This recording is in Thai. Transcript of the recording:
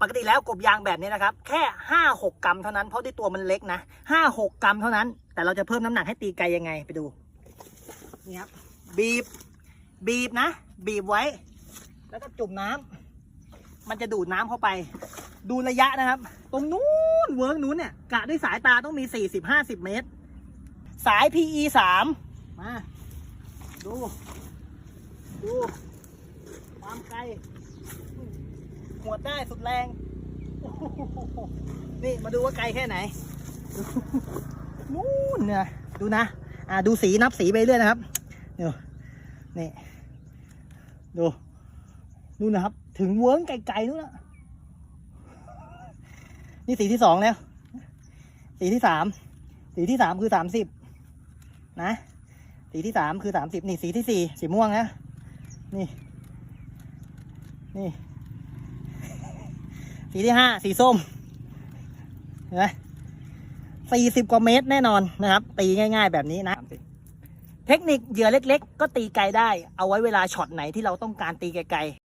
ปกติแล้วกบยางแบบนี้นะครับ แค่ห้าหกกรัมเท่านั้นเพราะที่ตัวมันเล็กนะห้าหกกรัมเท่านั้น แต่เราจะเพิ่มน้ำหนักให้ตีไกลยังไงไปดูนี่ครับบีบบีบนะ บีบไว้ แล้วก็จุ่มน้ำมันจะดูดน้ำเข้าไป ดูระยะนะครับ ตรงนู้นเวิร์กนู้นเนี่ยกะด้วยสายตาต้องมี 40-50 เมตร สาย PE 3มาดู ดู ความไกล หัวดได้สุดแรง นี่มาดูว่าไกลแค่ไหน นู่นนี่ยดูนะ อ่าดูสีนับสีไปเรื่อยนะครับเดี๋ยวนี่ ดูดูนนะครับ ถึงเวิร์งไกลๆนู่นนะนี่สีที่สองแล้ว สีที่สาม สีที่สามคือสามสิบนะ สีที่สามคือสามสิบนี่สีที่สี่สีม่วงนะ นี่ นี่ สีที่ห้าสีส้มเห็นไหมสี่สิบกว่าเมตรแน่นอนนะครับ ตีง่าย ๆแบบนี้นะ เทคนิคเหยื่อเล็ก ๆ ก็ตีไกลได้ เอาไว้เวลาช็อตไหนที่เราต้องการตีไกลๆ